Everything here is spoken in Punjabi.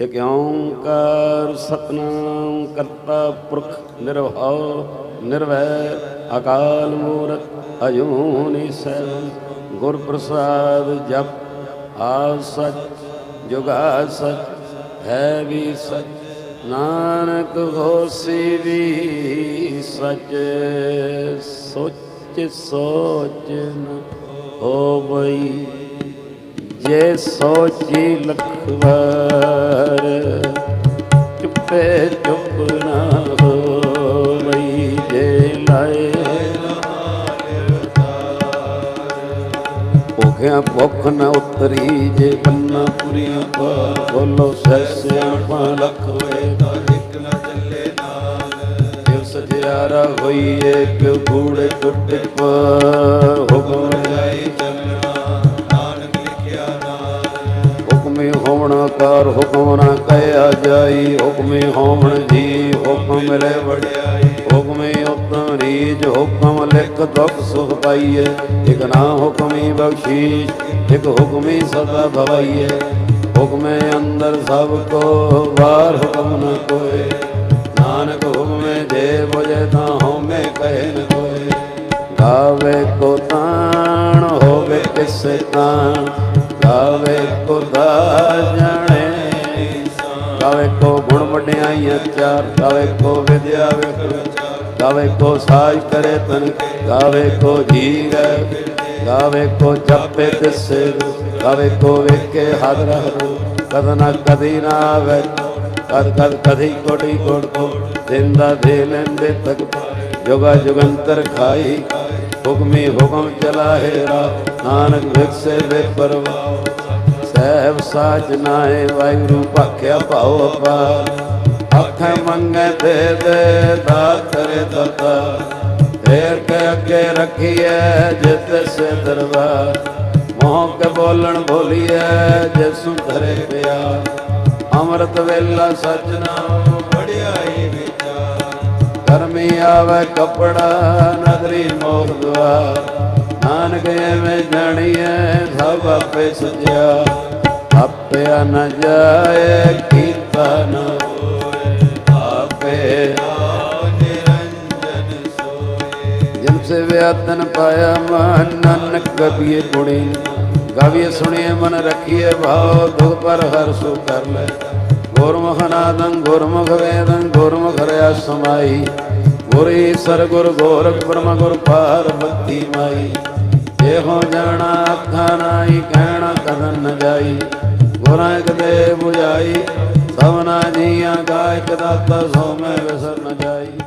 ਇਕ ਓੰਕਾਰ ਸਤਨਾਮ ਕਰਤਾ ਪੁਰਖ ਨਿਰਭਉ ਨਿਰਵੈਰ ਅਕਾਲ ਮੂਰਤ ਅਜੂਨੀ ਸੈਭੰ ਗੁਰ ਪ੍ਰਸਾਦ ਜਪ ਆ ਸਚ, ਜੁਗਾ ਸਚ, ਹੈ ਵੀ ਸਚ, ਨਾਨਕ ਹੋਸੀ ਵੀ ਸਚ, ਸੋਚ ਸੋਚ ਨ ਹੋਵਈ। ਜੇ ਸੋਚੀ ਲਖਵਾਰ, ਚੁੱਪੇ ਚੁੱਪ ਨਾ ਹੋਵਈ ਜੇ ਲਾਏ। ਭੁੱਖਿਆ ਭੁੱਖ ਨਾ ਉਤਰੀ ਜੇ ਬੰਨਾ ਪੁਰੀਆਂ ਪਾਰ ਬੋਲੋ ਸੈਸੇ ਆਪਾ ਲਖ ਹੋਏ ਇੱਕ ਨਾ ਚੱਲੇ ਨਾਲ। ਜਿਵ ਸਜਿਆਰਾ ਹੋਈਏ ਕਿਉ ਕੂੜੇ ਟੁੱਟ ਪਾ ਹੁਕਮ ਜਾਈ ਚੱਲਣਾ ਕਾਰ ਹੁਕਮ ਨਾ ਕਹਿਆ ਜਾਈ ਹੁਕਮੇ ਹੋਵਣ ਜੀ, ਹੁਕਮ ਮਿਲੇ ਵਡਿਆਈ। ਹੁਕਮੇ ਉਤਮ ਰੀਜ ਹੁਕਮ ਲਿਖ ਦੁਖ ਸੁਖ ਪਾਈਏ। ਇਕ ਨਾ ਹੁਕਮੀ ਬਖਸ਼ੀਸ਼, ਇਕ ਹੁਕਮੀ ਸਦਾ ਭਵਾਈਏ ਹੁਕਮੇ ਅੰਦਰ ਸਭ ਕੋ ਵਾਰ ਹੁਕਮ ਨ ਕੋਏ। ਨਾਨਕ ਹੁਕਮੇ ਜੇ ਬੁਝੇ ਤਾਂ ਹਉਮੈ ਕਹੇ ਨ ਕੋਏ। ਗਾਵੇ ਕੋ ਤਾਣ, ਹੋਵੇ ਕਿਸੇ ਤਾਣ। ਗਾਵੇ ਕੋ ਦਾ ਜਾਣੇ ਗਾਵੇ ਗੁਣ ਵਡਿਆਈਆਂ ਚਾਰ ਗਾਵੇ ਕੋ ਵਿਦਿਆ ਵਿਖ ਗਾਵੇ ਕੋ ਸਾਜ ਕਰੇ ਤਨ ਗਾਵੇ ਕੋ ਜੀ ਗਏ ਗਾਵੇ ਕੋ ਜਪੇ ਤਿਸੇ ਗਾਵੇ ਕੋ ਵੇਖੇ ਹਦ ਰਹੋ ਕਦ ਨਾ ਕਦੀ ਨਾ ਆਵੇ, ਕਦ ਕਦ ਕਦੀ ਕੋਟੀ ਕੋਟ ਕੋ। ਦਿੰਦਾ ਦੇ ਲੈਂਦੇ ਤਕ ਜੁਗਾ ਜੁਗੰਤਰ ਖਾਈ। ਹੁਕਮੀ ਹੁਕਮ ਚਲਾਹੇ ਰਾ ਨਾਨਕ ਵਿਖਸੇ ਬੇਪਰਵਾਹ ਸਹਿਬ ਸਾਚ ਨਾਏ, ਵਾਹਿਗੁਰੂ ਭਾਖਿਆ ਭਾਉ ਅਪਾਰ। ਅੱਖਾਂ ਮੰਗੇ ਦੇ ਦੇ ਦਾਤ ਦਤਾ ਫੇਰ ਕੇ ਅੱਗੇ ਰੱਖੀਐ ਜਿਤ ਸੇ ਦਰਬਾਰ। ਮੋਹ ਕੇ ਬੋਲਣ ਬੋਲੀਐ ਜਿਸੁ ਧਰੇ ਪਿਆ ਅੰਮ੍ਰਿਤ ਵੇਲਾ ਸਚ ਨਾਮ ਵਡਿਆਈ ਵਿਚਾਰ। ਕਰਮੀ ਆਵੇ ਕਪੜਾ ਨਦਰੀ ਮੋਖ ਦੁਆਰ ਨਾਨਕ ਐਵੇਂ ਜਾਣੀਐ ਸਭ ਆਪੇ ਸਜਿਆ ਆਪਿਆ ਨ ਜਾਏ ਕੀਤਾ ਨ ਹੋਏ, ਆਪੇ ਨਿਰੰਜਨ ਸੋਏ ਜਿਨ ਸੇ ਵਿਆਤਨ ਪਾਇਆ ਮਨ ਨਾਨਕ, ਗਵੀਏ ਗੁਣੀ। ਗਾਵੀਏ ਸੁਣੀਏ ਮਨ ਰੱਖੀਏ ਭਾਉ ਦੁਖ ਪਰ ਹਰ ਸੋ ਕਰ ਲੈ। ਗੁਰਮੁਖ ਨਾਦੰ, ਗੁਰਮੁਖ ਵੇਦੰ, ਗੁਰਮੁਖ ਰਿਆ ਸਮਾਈ। ਗੁਰੀ ਸਰ ਗੁਰ ਗੋਰਖ ਬ੍ਰਹਮ ਗੁਰ ਪਾਰਬਤੀ ਮਾਈ। ਇਹੋ ਜਾਣਾ ਅੱਖਾਂ ਨਾਹੀ ਕਹਿਣਾ ਕਦਨ ਨ ਜਾਈ। ਗੁਰਾਂ ਇੱਕ ਦੇ 부ਝਾਈ ਸਭਨਾ ਜੀਆਂ ਗਾਇਕ ਦਾਤਾ ਸੋ ਮੈਂ ਵਿਸਰ ਨ ਜਾਈ।